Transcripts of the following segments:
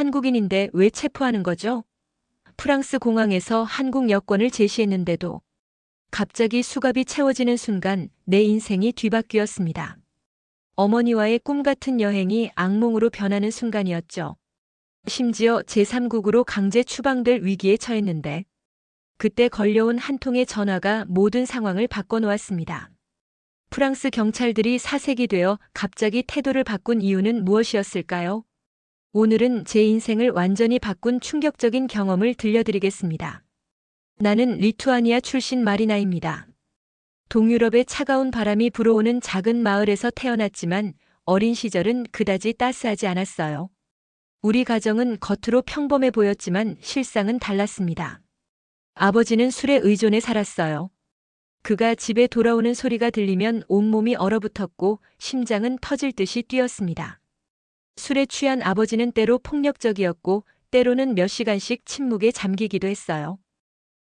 한국인인데 왜 체포하는 거죠? 프랑스 공항에서 한국 여권을 제시했는데도 갑자기 수갑이 채워지는 순간 내 인생이 뒤바뀌었습니다. 어머니와의 꿈 같은 여행이 악몽으로 변하는 순간이었죠. 심지어 제3국으로 강제 추방될 위기에 처했는데 그때 걸려온 한 통의 전화가 모든 상황을 바꿔놓았습니다. 프랑스 경찰들이 사색이 되어 갑자기 태도를 바꾼 이유는 무엇이었을까요? 오늘은 제 인생을 완전히 바꾼 충격적인 경험을 들려드리겠습니다. 나는 리투아니아 출신 마리나입니다. 동유럽의 차가운 바람이 불어오는 작은 마을에서 태어났지만 어린 시절은 그다지 따스하지 않았어요. 우리 가정은 겉으로 평범해 보였지만 실상은 달랐습니다. 아버지는 술에 의존해 살았어요. 그가 집에 돌아오는 소리가 들리면 온몸이 얼어붙었고 심장은 터질 듯이 뛰었습니다. 술에 취한 아버지는 때로 폭력적이었고 때로는 몇 시간씩 침묵에 잠기기도 했어요.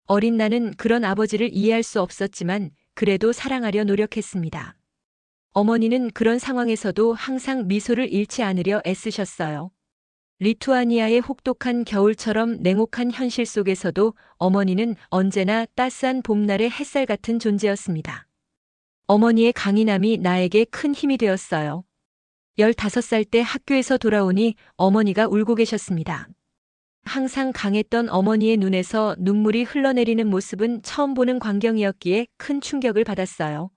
어린 나는 그런 아버지를 이해할 수 없었지만 그래도 사랑하려 노력했습니다. 어머니는 그런 상황에서도 항상 미소를 잃지 않으려 애쓰셨어요. 리투아니아의 혹독한 겨울처럼 냉혹한 현실 속에서도 어머니는 언제나 따스한 봄날의 햇살 같은 존재였습니다. 어머니의 강인함이 나에게 큰 힘이 되었어요. 15살 때 학교에서 돌아오니 어머니가 울고 계셨습니다. 항상 강했던 어머니의 눈에서 눈물이 흘러내리는 모습은 처음 보는 광경이었기에 큰 충격을 받았어요.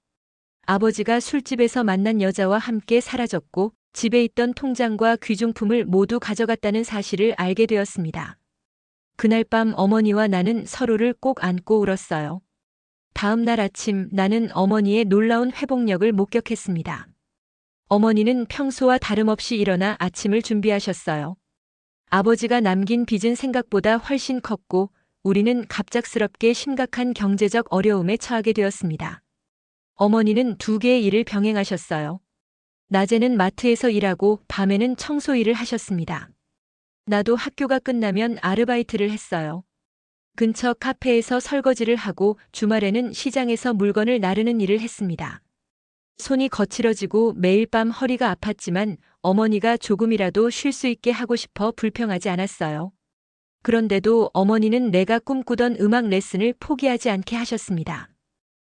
아버지가 술집에서 만난 여자와 함께 사라졌고 집에 있던 통장과 귀중품을 모두 가져갔다는 사실을 알게 되었습니다. 그날 밤 어머니와 나는 서로를 꼭 안고 울었어요. 다음 날 아침 나는 어머니의 놀라운 회복력을 목격했습니다. 어머니는 평소와 다름없이 일어나 아침을 준비하셨어요. 아버지가 남긴 빚은 생각보다 훨씬 컸고 우리는 갑작스럽게 심각한 경제적 어려움에 처하게 되었습니다. 어머니는 두 개의 일을 병행하셨어요. 낮에는 마트에서 일하고 밤에는 청소 일을 하셨습니다. 나도 학교가 끝나면 아르바이트를 했어요. 근처 카페에서 설거지를 하고 주말에는 시장에서 물건을 나르는 일을 했습니다. 손이 거칠어지고 매일 밤 허리가 아팠지만 어머니가 조금이라도 쉴 수 있게 하고 싶어 불평하지 않았어요. 그런데도 어머니는 내가 꿈꾸던 음악 레슨을 포기하지 않게 하셨습니다.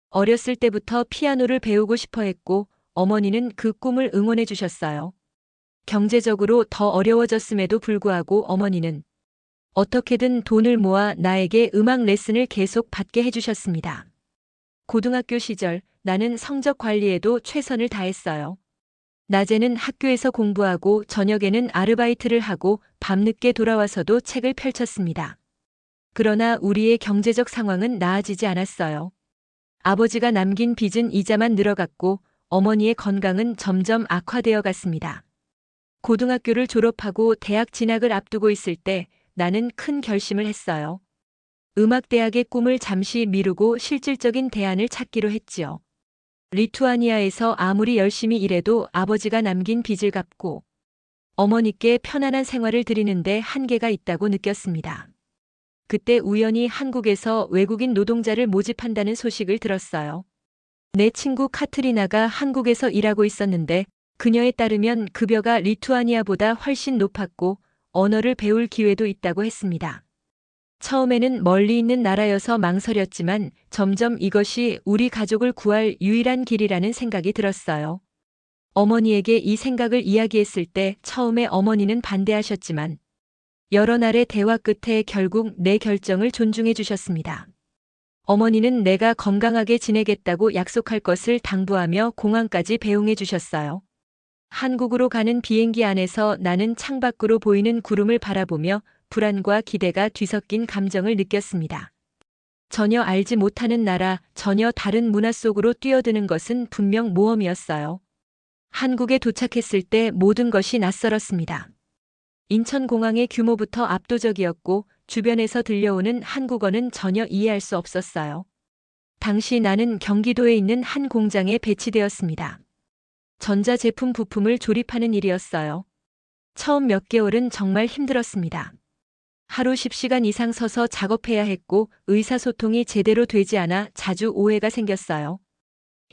어렸을 때부터 피아노를 배우고 싶어 했고 어머니는 그 꿈을 응원해 주셨어요. 경제적으로 더 어려워졌음에도 불구하고 어머니는 어떻게든 돈을 모아 나에게 음악 레슨을 계속 받게 해주셨습니다. 고등학교 시절 나는 성적 관리에도 최선을 다했어요. 낮에는 학교에서 공부하고 저녁에는 아르바이트를 하고 밤늦게 돌아와서도 책을 펼쳤습니다. 그러나 우리의 경제적 상황은 나아지지 않았어요. 아버지가 남긴 빚은 이자만 늘어갔고 어머니의 건강은 점점 악화되어 갔습니다. 고등학교를 졸업하고 대학 진학을 앞두고 있을 때 나는 큰 결심을 했어요. 음악대학의 꿈을 잠시 미루고 실질적인 대안을 찾기로 했지요. 리투아니아에서 아무리 열심히 일해도 아버지가 남긴 빚을 갚고 어머니께 편안한 생활을 드리는데 한계가 있다고 느꼈습니다. 그때 우연히 한국에서 외국인 노동자를 모집한다는 소식을 들었어요. 내 친구 카트리나가 한국에서 일하고 있었는데 그녀에 따르면 급여가 리투아니아보다 훨씬 높았고 언어를 배울 기회도 있다고 했습니다. 처음에는 멀리 있는 나라여서 망설였지만 점점 이것이 우리 가족을 구할 유일한 길이라는 생각이 들었어요. 어머니에게 이 생각을 이야기했을 때 처음에 어머니는 반대하셨지만 여러 날의 대화 끝에 결국 내 결정을 존중해 주셨습니다. 어머니는 내가 건강하게 지내겠다고 약속할 것을 당부하며 공항까지 배웅해 주셨어요. 한국으로 가는 비행기 안에서 나는 창밖으로 보이는 구름을 바라보며 불안과 기대가 뒤섞인 감정을 느꼈습니다. 전혀 알지 못하는 나라, 전혀 다른 문화 속으로 뛰어드는 것은 분명 모험이었어요. 한국에 도착했을 때 모든 것이 낯설었습니다. 인천공항의 규모부터 압도적이었고 주변에서 들려오는 한국어는 전혀 이해할 수 없었어요. 당시 나는 경기도에 있는 한 공장에 배치되었습니다. 전자제품 부품을 조립하는 일이었어요. 처음 몇 개월은 정말 힘들었습니다. 하루 10시간 이상 서서 작업해야 했고 의사소통이 제대로 되지 않아 자주 오해가 생겼어요.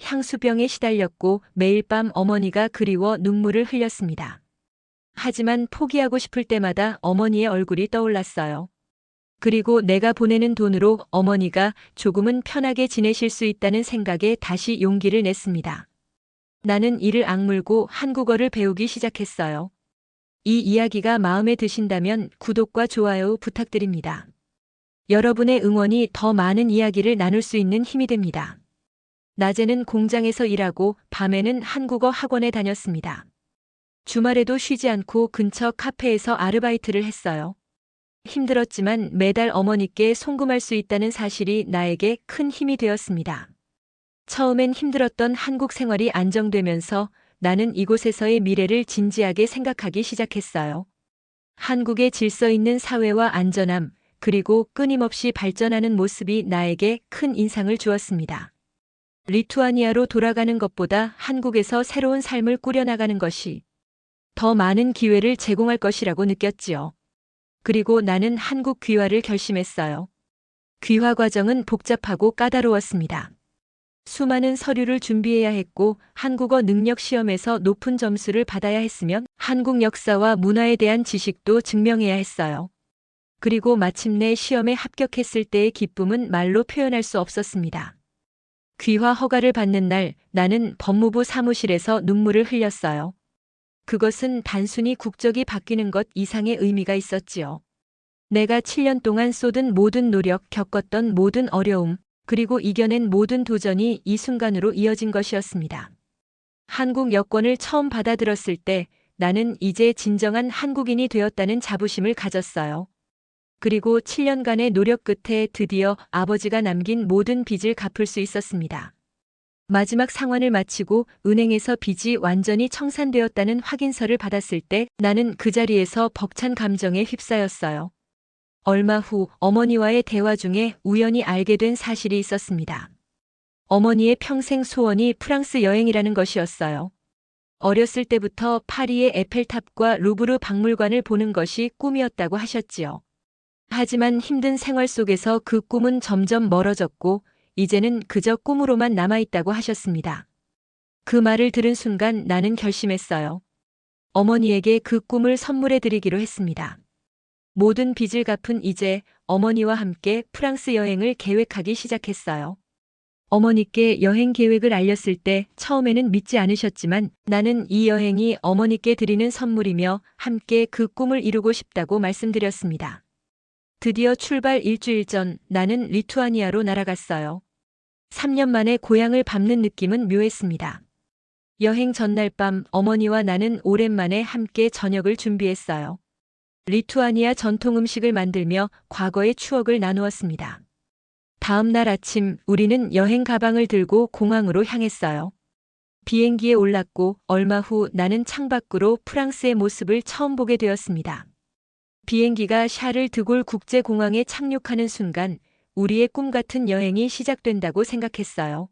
향수병에 시달렸고 매일 밤 어머니가 그리워 눈물을 흘렸습니다. 하지만 포기하고 싶을 때마다 어머니의 얼굴이 떠올랐어요. 그리고 내가 보내는 돈으로 어머니가 조금은 편하게 지내실 수 있다는 생각에 다시 용기를 냈습니다. 나는 이를 악물고 한국어를 배우기 시작했어요. 이 이야기가 마음에 드신다면 구독과 좋아요 부탁드립니다. 여러분의 응원이 더 많은 이야기를 나눌 수 있는 힘이 됩니다. 낮에는 공장에서 일하고 밤에는 한국어 학원에 다녔습니다. 주말에도 쉬지 않고 근처 카페에서 아르바이트를 했어요. 힘들었지만 매달 어머니께 송금할 수 있다는 사실이 나에게 큰 힘이 되었습니다. 처음엔 힘들었던 한국 생활이 안정되면서 나는 이곳에서의 미래를 진지하게 생각하기 시작했어요. 한국의 질서 있는 사회와 안전함, 그리고 끊임없이 발전하는 모습이 나에게 큰 인상을 주었습니다. 리투아니아로 돌아가는 것보다 한국에서 새로운 삶을 꾸려나가는 것이 더 많은 기회를 제공할 것이라고 느꼈지요. 그리고 나는 한국 귀화를 결심했어요. 귀화 과정은 복잡하고 까다로웠습니다. 수많은 서류를 준비해야 했고 한국어 능력 시험에서 높은 점수를 받아야 했으면 한국 역사와 문화에 대한 지식도 증명해야 했어요. 그리고 마침내 시험에 합격했을 때의 기쁨은 말로 표현할 수 없었습니다. 귀화 허가를 받는 날 나는 법무부 사무실에서 눈물을 흘렸어요. 그것은 단순히 국적이 바뀌는 것 이상의 의미가 있었지요. 내가 7년 동안 쏟은 모든 노력, 겪었던 모든 어려움, 그리고 이겨낸 모든 도전이 이 순간으로 이어진 것이었습니다. 한국 여권을 처음 받아들었을 때 나는 이제 진정한 한국인이 되었다는 자부심을 가졌어요. 그리고 7년간의 노력 끝에 드디어 아버지가 남긴 모든 빚을 갚을 수 있었습니다. 마지막 상환을 마치고 은행에서 빚이 완전히 청산되었다는 확인서를 받았을 때 나는 그 자리에서 벅찬 감정에 휩싸였어요. 얼마 후 어머니와의 대화 중에 우연히 알게 된 사실이 있었습니다. 어머니의 평생 소원이 프랑스 여행이라는 것이었어요. 어렸을 때부터 파리의 에펠탑과 루브르 박물관을 보는 것이 꿈이었다고 하셨지요. 하지만 힘든 생활 속에서 그 꿈은 점점 멀어졌고 이제는 그저 꿈으로만 남아있다고 하셨습니다. 그 말을 들은 순간 나는 결심했어요. 어머니에게 그 꿈을 선물해 드리기로 했습니다. 모든 빚을 갚은 이제 어머니와 함께 프랑스 여행을 계획하기 시작했어요. 어머니께 여행 계획을 알렸을 때 처음에는 믿지 않으셨지만 나는 이 여행이 어머니께 드리는 선물이며 함께 그 꿈을 이루고 싶다고 말씀드렸습니다. 드디어 출발 일주일 전 나는 리투아니아로 날아갔어요. 3년 만에 고향을 밟는 느낌은 묘했습니다. 여행 전날 밤 어머니와 나는 오랜만에 함께 저녁을 준비했어요. 리투아니아 전통 음식을 만들며 과거의 추억을 나누었습니다. 다음 날 아침 우리는 여행 가방을 들고 공항으로 향했어요. 비행기에 올랐고 얼마 후 나는 창밖으로 프랑스의 모습을 처음 보게 되었습니다. 비행기가 샤를 드골 국제공항에 착륙하는 순간 우리의 꿈 같은 여행이 시작된다고 생각했어요.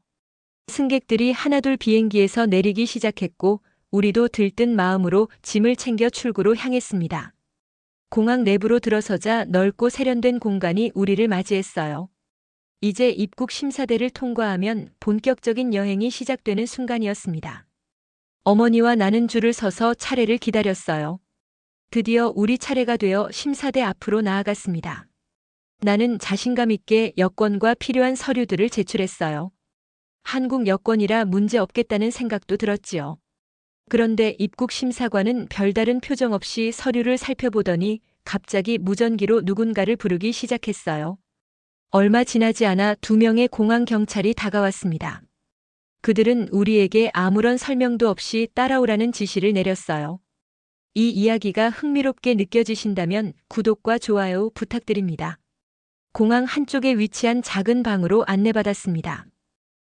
승객들이 하나둘 비행기에서 내리기 시작했고 우리도 들뜬 마음으로 짐을 챙겨 출구로 향했습니다. 공항 내부로 들어서자 넓고 세련된 공간이 우리를 맞이했어요. 이제 입국 심사대를 통과하면 본격적인 여행이 시작되는 순간이었습니다. 어머니와 나는 줄을 서서 차례를 기다렸어요. 드디어 우리 차례가 되어 심사대 앞으로 나아갔습니다. 나는 자신감 있게 여권과 필요한 서류들을 제출했어요. 한국 여권이라 문제 없겠다는 생각도 들었지요. 그런데 입국 심사관은 별다른 표정 없이 서류를 살펴보더니 갑자기 무전기로 누군가를 부르기 시작했어요. 얼마 지나지 않아 두 명의 공항 경찰이 다가왔습니다. 그들은 우리에게 아무런 설명도 없이 따라오라는 지시를 내렸어요. 이 이야기가 흥미롭게 느껴지신다면 구독과 좋아요 부탁드립니다. 공항 한쪽에 위치한 작은 방으로 안내받았습니다.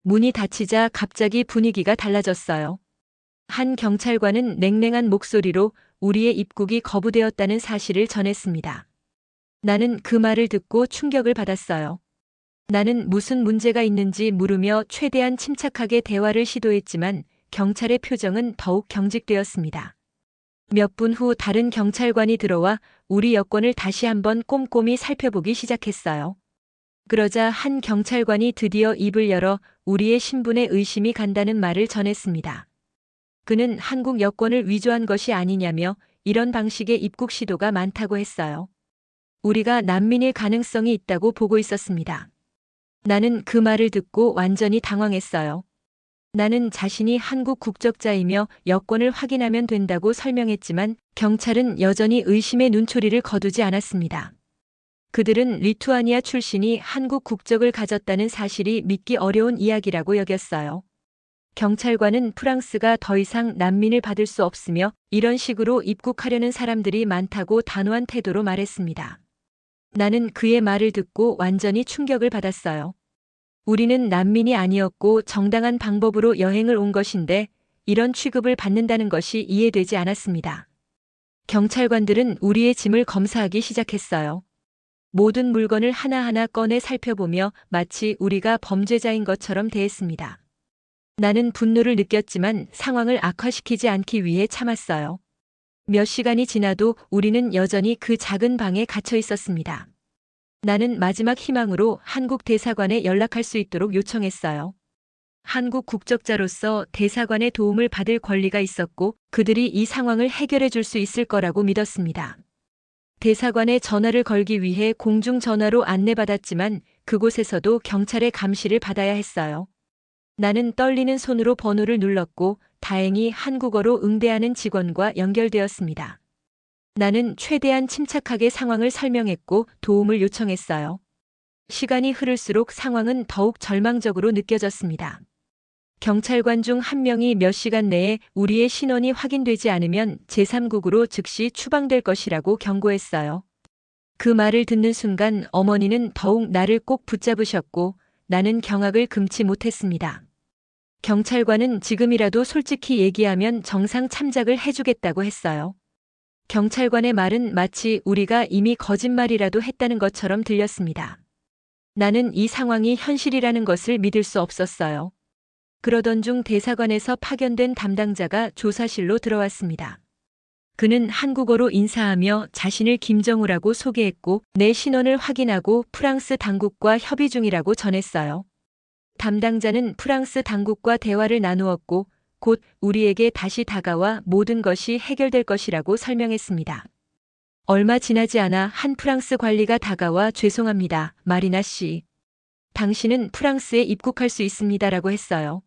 문이 닫히자 갑자기 분위기가 달라졌어요. 한 경찰관은 냉랭한 목소리로 우리의 입국이 거부되었다는 사실을 전했습니다. 나는 그 말을 듣고 충격을 받았어요. 나는 무슨 문제가 있는지 물으며 최대한 침착하게 대화를 시도했지만 경찰의 표정은 더욱 경직되었습니다. 몇 분 후 다른 경찰관이 들어와 우리 여권을 다시 한번 꼼꼼히 살펴보기 시작했어요. 그러자 한 경찰관이 드디어 입을 열어 우리의 신분에 의심이 간다는 말을 전했습니다. 그는 한국 여권을 위조한 것이 아니냐며 이런 방식의 입국 시도가 많다고 했어요. 우리가 난민일 가능성이 있다고 보고 있었습니다. 나는 그 말을 듣고 완전히 당황했어요. 나는 자신이 한국 국적자이며 여권을 확인하면 된다고 설명했지만 경찰은 여전히 의심의 눈초리를 거두지 않았습니다. 그들은 리투아니아 출신이 한국 국적을 가졌다는 사실이 믿기 어려운 이야기라고 여겼어요. 경찰관은 프랑스가 더 이상 난민을 받을 수 없으며 이런 식으로 입국하려는 사람들이 많다고 단호한 태도로 말했습니다. 나는 그의 말을 듣고 완전히 충격을 받았어요. 우리는 난민이 아니었고 정당한 방법으로 여행을 온 것인데 이런 취급을 받는다는 것이 이해되지 않았습니다. 경찰관들은 우리의 짐을 검사하기 시작했어요. 모든 물건을 하나하나 꺼내 살펴보며 마치 우리가 범죄자인 것처럼 대했습니다. 나는 분노를 느꼈지만 상황을 악화시키지 않기 위해 참았어요. 몇 시간이 지나도 우리는 여전히 그 작은 방에 갇혀 있었습니다. 나는 마지막 희망으로 한국 대사관에 연락할 수 있도록 요청했어요. 한국 국적자로서 대사관의 도움을 받을 권리가 있었고 그들이 이 상황을 해결해 줄 수 있을 거라고 믿었습니다. 대사관에 전화를 걸기 위해 공중전화로 안내받았지만 그곳에서도 경찰의 감시를 받아야 했어요. 나는 떨리는 손으로 번호를 눌렀고 다행히 한국어로 응대하는 직원과 연결되었습니다. 나는 최대한 침착하게 상황을 설명했고 도움을 요청했어요. 시간이 흐를수록 상황은 더욱 절망적으로 느껴졌습니다. 경찰관 중 한 명이 몇 시간 내에 우리의 신원이 확인되지 않으면 제3국으로 즉시 추방될 것이라고 경고했어요. 그 말을 듣는 순간 어머니는 더욱 나를 꼭 붙잡으셨고 나는 경악을 금치 못했습니다. 경찰관은 지금이라도 솔직히 얘기하면 정상 참작을 해주겠다고 했어요. 경찰관의 말은 마치 우리가 이미 거짓말이라도 했다는 것처럼 들렸습니다. 나는 이 상황이 현실이라는 것을 믿을 수 없었어요. 그러던 중 대사관에서 파견된 담당자가 조사실로 들어왔습니다. 그는 한국어로 인사하며 자신을 김정우라고 소개했고 내 신원을 확인하고 프랑스 당국과 협의 중이라고 전했어요. 담당자는 프랑스 당국과 대화를 나누었고 곧 우리에게 다시 다가와 모든 것이 해결될 것이라고 설명했습니다. 얼마 지나지 않아 한 프랑스 관리가 다가와 죄송합니다. 마리나 씨. 당신은 프랑스에 입국할 수 있습니다라고 했어요.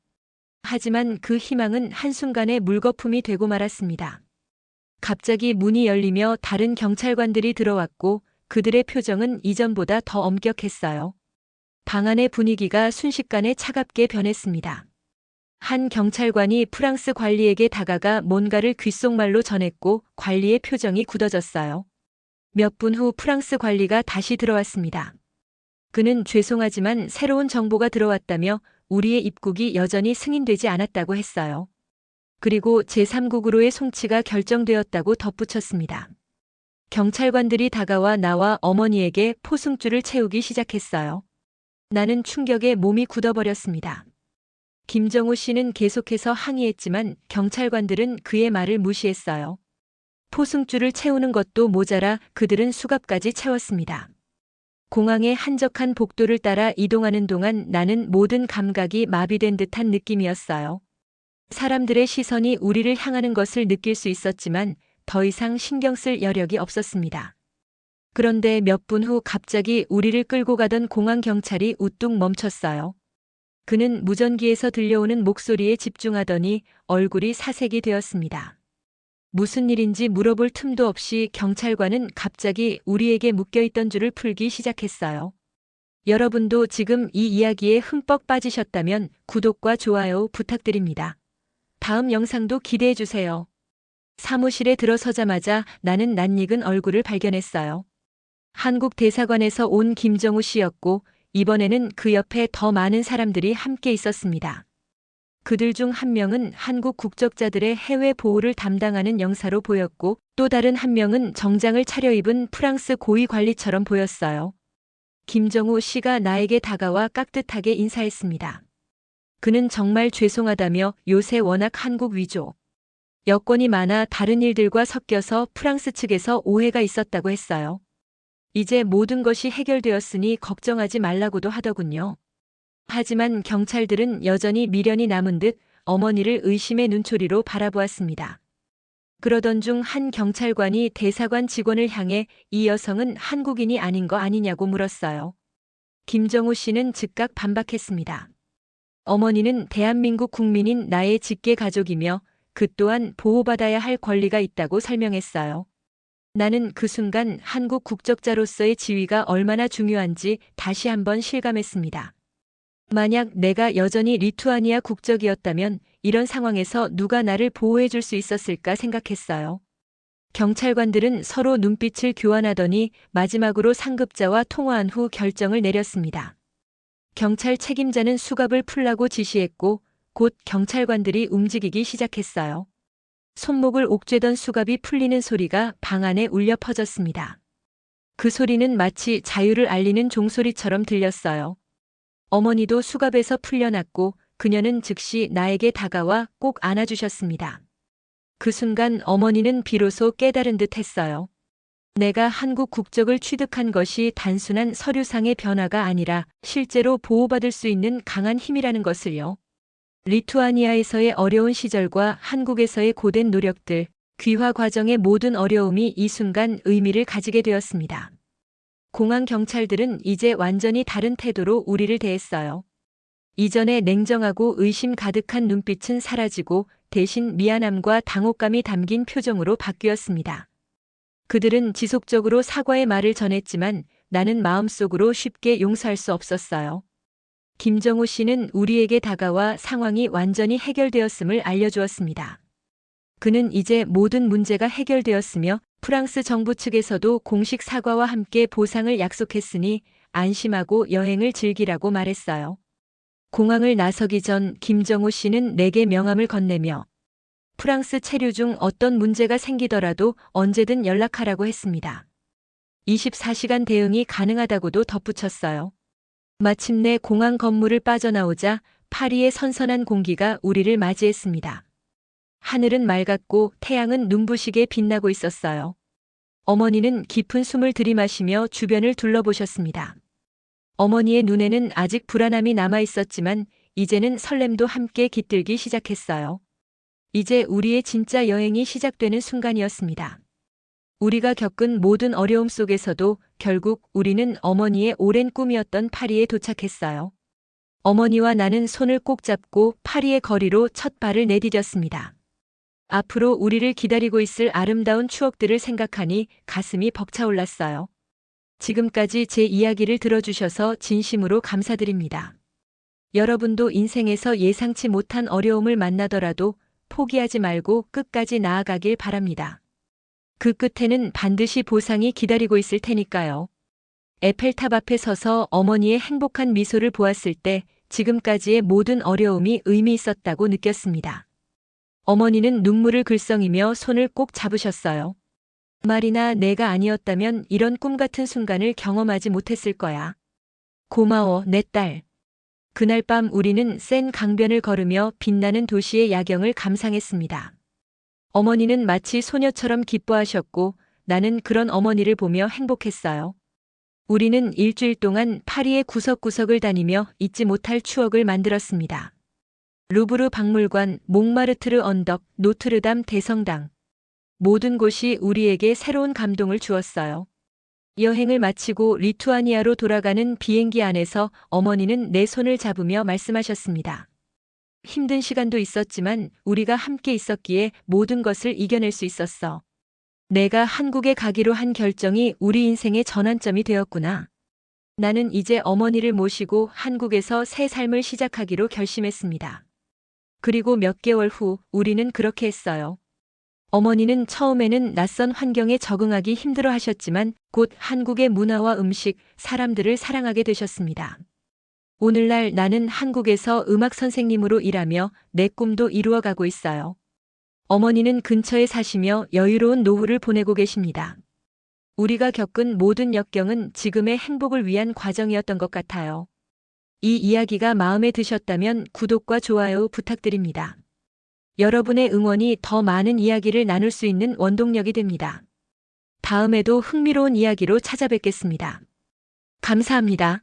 하지만 그 희망은 한순간에 물거품이 되고 말았습니다. 갑자기 문이 열리며 다른 경찰관들이 들어왔고 그들의 표정은 이전보다 더 엄격했어요. 방 안의 분위기가 순식간에 차갑게 변했습니다. 한 경찰관이 프랑스 관리에게 다가가 뭔가를 귓속말로 전했고 관리의 표정이 굳어졌어요. 몇 분 후 프랑스 관리가 다시 들어왔습니다. 그는 죄송하지만 새로운 정보가 들어왔다며 우리의 입국이 여전히 승인되지 않았다고 했어요. 그리고 제3국으로의 송치가 결정되었다고 덧붙였습니다. 경찰관들이 다가와 나와 어머니에게 포승줄을 채우기 시작했어요. 나는 충격에 몸이 굳어버렸습니다. 김정우 씨는 계속해서 항의했지만 경찰관들은 그의 말을 무시했어요. 포승줄을 채우는 것도 모자라 그들은 수갑까지 채웠습니다. 공항의 한적한 복도를 따라 이동하는 동안 나는 모든 감각이 마비된 듯한 느낌이었어요. 사람들의 시선이 우리를 향하는 것을 느낄 수 있었지만 더 이상 신경 쓸 여력이 없었습니다. 그런데 몇 분 후 갑자기 우리를 끌고 가던 공항 경찰이 우뚝 멈췄어요. 그는 무전기에서 들려오는 목소리에 집중하더니 얼굴이 사색이 되었습니다. 무슨 일인지 물어볼 틈도 없이 경찰관은 갑자기 우리에게 묶여있던 줄을 풀기 시작했어요. 여러분도 지금 이 이야기에 흠뻑 빠지셨다면 구독과 좋아요 부탁드립니다. 다음 영상도 기대해주세요. 사무실에 들어서자마자 나는 낯익은 얼굴을 발견했어요. 한국 대사관에서 온 김정우 씨였고 이번에는 그 옆에 더 많은 사람들이 함께 있었습니다. 그들 중 한 명은 한국 국적자들의 해외 보호를 담당하는 영사로 보였고 또 다른 한 명은 정장을 차려입은 프랑스 고위 관리처럼 보였어요. 김정우 씨가 나에게 다가와 깍듯하게 인사했습니다. 그는 정말 죄송하다며 요새 워낙 한국 위조. 여건이 많아 다른 일들과 섞여서 프랑스 측에서 오해가 있었다고 했어요. 이제 모든 것이 해결되었으니 걱정하지 말라고도 하더군요. 하지만 경찰들은 여전히 미련이 남은 듯 어머니를 의심의 눈초리로 바라보았습니다. 그러던 중 한 경찰관이 대사관 직원을 향해 이 여성은 한국인이 아닌 거 아니냐고 물었어요. 김정우 씨는 즉각 반박했습니다. 어머니는 대한민국 국민인 나의 직계 가족이며 그 또한 보호받아야 할 권리가 있다고 설명했어요. 나는 그 순간 한국 국적자로서의 지위가 얼마나 중요한지 다시 한번 실감했습니다. 만약 내가 여전히 리투아니아 국적이었다면 이런 상황에서 누가 나를 보호해 줄 수 있었을까 생각했어요. 경찰관들은 서로 눈빛을 교환하더니 마지막으로 상급자와 통화한 후 결정을 내렸습니다. 경찰 책임자는 수갑을 풀라고 지시했고 곧 경찰관들이 움직이기 시작했어요. 손목을 옥죄던 수갑이 풀리는 소리가 방 안에 울려 퍼졌습니다. 그 소리는 마치 자유를 알리는 종소리처럼 들렸어요. 어머니도 수갑에서 풀려났고 그녀는 즉시 나에게 다가와 꼭 안아주셨습니다. 그 순간 어머니는 비로소 깨달은 듯 했어요. 내가 한국 국적을 취득한 것이 단순한 서류상의 변화가 아니라 실제로 보호받을 수 있는 강한 힘이라는 것을요. 리투아니아에서의 어려운 시절과 한국에서의 고된 노력들, 귀화 과정의 모든 어려움이 이 순간 의미를 가지게 되었습니다. 공항 경찰들은 이제 완전히 다른 태도로 우리를 대했어요. 이전에 냉정하고 의심 가득한 눈빛은 사라지고 대신 미안함과 당혹감이 담긴 표정으로 바뀌었습니다. 그들은 지속적으로 사과의 말을 전했지만 나는 마음속으로 쉽게 용서할 수 없었어요. 김정우 씨는 우리에게 다가와 상황이 완전히 해결되었음을 알려주었습니다. 그는 이제 모든 문제가 해결되었으며 프랑스 정부 측에서도 공식 사과와 함께 보상을 약속했으니 안심하고 여행을 즐기라고 말했어요. 공항을 나서기 전 김정우 씨는 내게 명함을 건네며 프랑스 체류 중 어떤 문제가 생기더라도 언제든 연락하라고 했습니다. 24시간 대응이 가능하다고도 덧붙였어요. 마침내 공항 건물을 빠져나오자 파리의 선선한 공기가 우리를 맞이했습니다. 하늘은 맑았고 태양은 눈부시게 빛나고 있었어요. 어머니는 깊은 숨을 들이마시며 주변을 둘러보셨습니다. 어머니의 눈에는 아직 불안함이 남아 있었지만 이제는 설렘도 함께 깃들기 시작했어요. 이제 우리의 진짜 여행이 시작되는 순간이었습니다. 우리가 겪은 모든 어려움 속에서도 결국 우리는 어머니의 오랜 꿈이었던 파리에 도착했어요. 어머니와 나는 손을 꼭 잡고 파리의 거리로 첫 발을 내디뎠습니다. 앞으로 우리를 기다리고 있을 아름다운 추억들을 생각하니 가슴이 벅차올랐어요. 지금까지 제 이야기를 들어주셔서 진심으로 감사드립니다. 여러분도 인생에서 예상치 못한 어려움을 만나더라도 포기하지 말고 끝까지 나아가길 바랍니다. 그 끝에는 반드시 보상이 기다리고 있을 테니까요. 에펠탑 앞에 서서 어머니의 행복한 미소를 보았을 때 지금까지의 모든 어려움이 의미 있었다고 느꼈습니다. 어머니는 눈물을 글썽이며 손을 꼭 잡으셨어요. 말이나 내가 아니었다면 이런 꿈 같은 순간을 경험하지 못했을 거야. 고마워, 내 딸. 그날 밤 우리는 센 강변을 걸으며 빛나는 도시의 야경을 감상했습니다. 어머니는 마치 소녀처럼 기뻐하셨고 나는 그런 어머니를 보며 행복했어요. 우리는 일주일 동안 파리의 구석구석을 다니며 잊지 못할 추억을 만들었습니다. 루브르 박물관, 몽마르트르 언덕, 노트르담 대성당. 모든 곳이 우리에게 새로운 감동을 주었어요. 여행을 마치고 리투아니아로 돌아가는 비행기 안에서 어머니는 내 손을 잡으며 말씀하셨습니다. 힘든 시간도 있었지만 우리가 함께 있었기에 모든 것을 이겨낼 수 있었어. 내가 한국에 가기로 한 결정이 우리 인생의 전환점이 되었구나. 나는 이제 어머니를 모시고 한국에서 새 삶을 시작하기로 결심했습니다. 그리고 몇 개월 후 우리는 그렇게 했어요. 어머니는 처음에는 낯선 환경에 적응하기 힘들어 하셨지만 곧 한국의 문화와 음식, 사람들을 사랑하게 되셨습니다. 오늘날 나는 한국에서 음악 선생님으로 일하며 내 꿈도 이루어가고 있어요. 어머니는 근처에 사시며 여유로운 노후를 보내고 계십니다. 우리가 겪은 모든 역경은 지금의 행복을 위한 과정이었던 것 같아요. 이 이야기가 마음에 드셨다면 구독과 좋아요 부탁드립니다. 여러분의 응원이 더 많은 이야기를 나눌 수 있는 원동력이 됩니다. 다음에도 흥미로운 이야기로 찾아뵙겠습니다. 감사합니다.